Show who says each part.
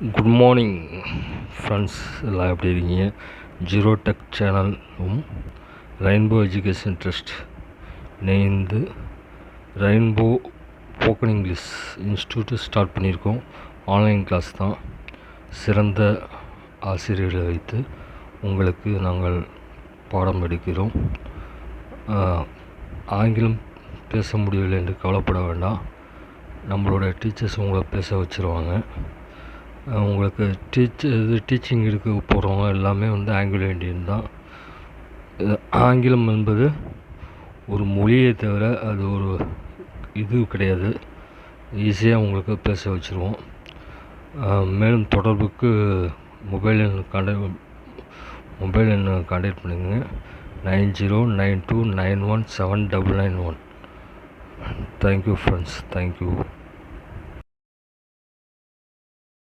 Speaker 1: Good morning friends எல்லாம் எப்படி இருக்கீங்க? ஜீரோ டெக் சேனலும் ரெயின்போ எஜுகேஷன் ட்ரஸ்ட் இணைந்து rainbow spoken English institute start பண்ணியிருக்கோம். ஆன்லைன் கிளாஸ் தான் சிறந்த ஆசிரியர்களை வைத்து உங்களுக்கு நாங்கள் பாடம் எடுக்கிறோம். ஆங்கிலம் பேச முடியவில்லை என்று கவலைப்பட வேண்டாம். நம்மளோட டீச்சர்ஸ் உங்களை பேச வச்சுருவாங்க. உங்களுக்கு டீச் இது டீச்சிங் எடுக்க போகிறவங்க எல்லாமே வந்து ஆங்கிலோ இண்டியன் தான். ஆங்கிலம் என்பது ஒரு மொழியை தவிர அது ஒரு இது கிடையாது. ஈஸியாக உங்களுக்கு பேச வச்சுருவோம். மேலும் தொடர்புக்கு மொபைல் எண் கான்டாக்ட் மொபைல் எண்ணை கான்டாக்ட் பண்ணுங்க. Nine zero nine two nine one seven double nine one thank you friends thank you